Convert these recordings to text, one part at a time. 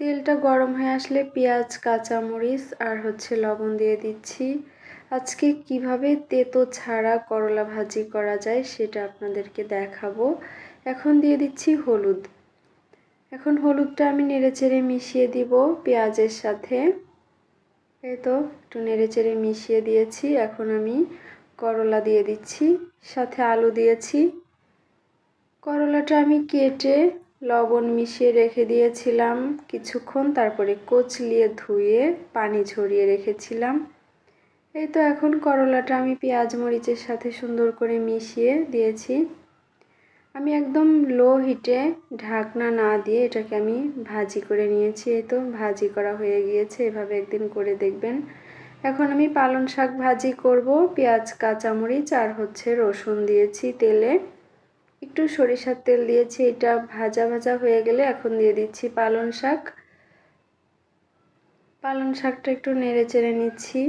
তেলটা গরম হয়ে আসলে পেঁয়াজ, কাঁচামরিচ আর হচ্ছে লবণ দিয়ে দিচ্ছি। আজকে কীভাবে তেতো ছাড়া করলা ভাজি করা যায় সেটা আপনাদেরকে দেখাবো। এখন দিয়ে দিচ্ছি হলুদ। এখন হলুদটা আমি নেড়েচেড়ে মিশিয়ে দিব পেঁয়াজের সাথে। এই তো, একটু নেড়েচেড়ে মিশিয়ে দিয়েছি। এখন আমি করলা দিয়ে দিচ্ছি, সাথে আলু দিয়েছি। করলাটা আমি কেটে লবণ মিশিয়ে রেখে দিয়েছিলাম। কিছুক্ষণ তারপরে কচলিয়ে ধুয়ে পানি ঝরিয়ে রেখেছিলাম। এই তো এখন করলাটা আমি পেঁয়াজ মরিচের সাথে সুন্দর করে মিশিয়ে দিয়েছি। আমি একদম লো হিটে ঢাকনা না দিয়ে এটাকে আমি ভাজি করে নিয়েছি। এই তো ভাজি করা হয়ে গিয়েছে, এভাবে একদিন করে দেখবেন। এখন আমি পালং শাক ভাজি করব, পেঁয়াজ, কাঁচামরিচ আর হচ্ছে রসুন দিয়েছি তেলে। একটু সরিষার তেল দিয়েছি, এটা ভাজা ভাজা হয়ে গেলে এখন দিয়ে দিচ্ছি পালং শাক। পালং শাকটা একটু নেড়ে চেড়ে নিচ্ছি।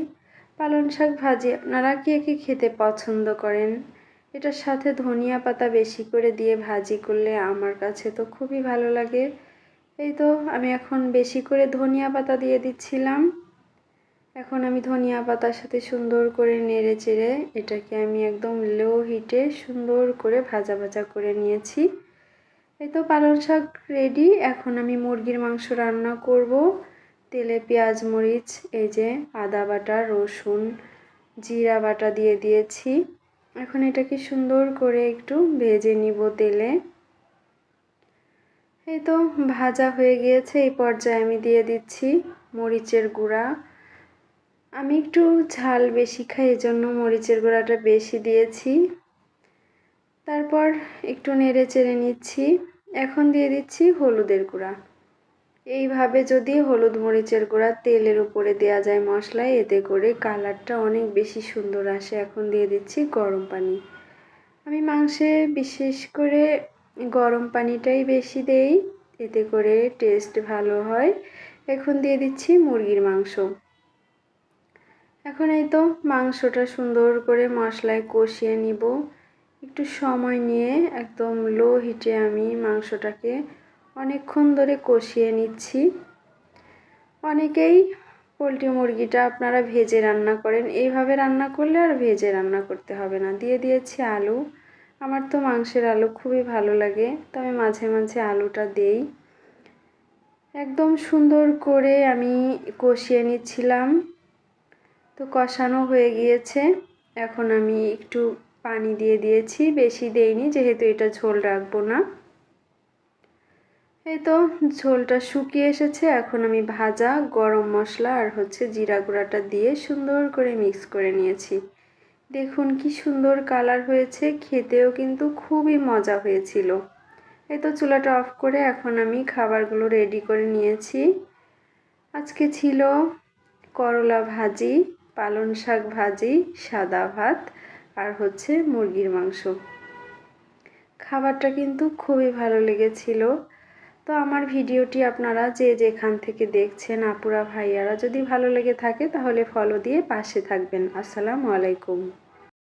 পালং শাক ভাজি, আপনারা কে কে খেতে পছন্দ করেন? এটার সাথে ধনিয়া পাতা বেশি করে দিয়ে ভাজি করলে আমার কাছে তো খুবই ভালো লাগে। এই তো, আমি এখন বেশি করে ধনিয়া পাতা দিয়ে দিচ্ছিলাম। এখন আমি ধনিয়া পাতার সাথে সুন্দর করে নেড়ে চেড়ে এটাকে আমি একদম লো হিটে সুন্দর করে ভাজা ভাজা করে নিয়েছি। এই তো পালং শাক রেডি এখন আমি মুরগির মাংস রান্না করব। তেলে পেঁয়াজ, মরিচ, এই যে আদা বাটা, রসুন, জিরা বাটা দিয়ে দিয়েছি। এখন এটাকে সুন্দর করে একটু ভেজে নিব তেলে। এই তো ভাজা হয়ে গিয়েছে, এই পর্যায়ে আমি দিয়ে দিচ্ছি মরিচের গুঁড়া। আমি একটু ঝাল বেশি খাই, এজন্য মরিচের গুঁড়াটা বেশি দিয়েছি। তারপর একটু নেড়ে চেড়ে নিচ্ছি। এখন দিয়ে দিচ্ছি হলুদের গুঁড়া। এইভাবে যদি হলুদ মরিচের গুঁড়া তেলের উপরে দেওয়া যায় মশলায়, এতে করে কালারটা অনেক বেশি সুন্দর আসে। এখন দিয়ে দিচ্ছি গরম পানি। আমি মাংসে বিশেষ করে গরম পানিটাই বেশি দেই, এতে করে টেস্ট ভালো হয়। এখন দিয়ে দিচ্ছি মুরগির মাংস। এখন এই তো মাংসটা সুন্দর করে মশলায় কষিয়ে নিব। একটু সময় নিয়ে একদম লো হিটে আমি মাংসটাকে অনেকক্ষণ ধরে কষিয়ে নিচ্ছি। অনেকেই পোলট্রি মুরগিটা আপনারা ভেজে রান্না করেন। এইভাবে রান্না করলে আর ভেজে রান্না করতে হবে না। দিয়ে দিয়েছি আলু। আমার তো মাংসের আলু খুবই ভালো লাগে, তবে মাঝে মাঝে আলুটা দেই। একদম সুন্দর করে আমি কষিয়ে নিচ্ছিলাম। তো কষানো হয়ে গিয়েছে। এখন আমি একটু পানি দিয়ে দিয়েছি। বেশি দেইনি, যেহেতু এটা ঝোল রাখব না। এই তো ঝোলটা শুকিয়ে এসেছে। এখন আমি ভাজা গরম মশলা আর হচ্ছে জিরা গুঁড়াটা দিয়ে সুন্দর করে মিক্স করে নিয়েছি। দেখুন কি সুন্দর কালার হয়েছে। খেতেও কিন্তু খুবই মজা হয়েছিল। এই তো চুলাটা অফ করে এখন আমি খাবারগুলো রেডি করে নিয়েছি। আজকে ছিল করলা ভাজি। পালং শাক ভাজি, সাদা ভাত আর হচ্ছে মুরগির মাংস। খাবারটা কিন্তু খুবই ভালো লেগেছিল। তো আমার ভিডিওটি আপনারা যে যেখান থেকে দেখছেন আপুরা ভাইয়ারা যদি ভালো লেগে থাকে তাহলে ফলো দিয়ে পাশে থাকবেন। আসসালামু আলাইকুম।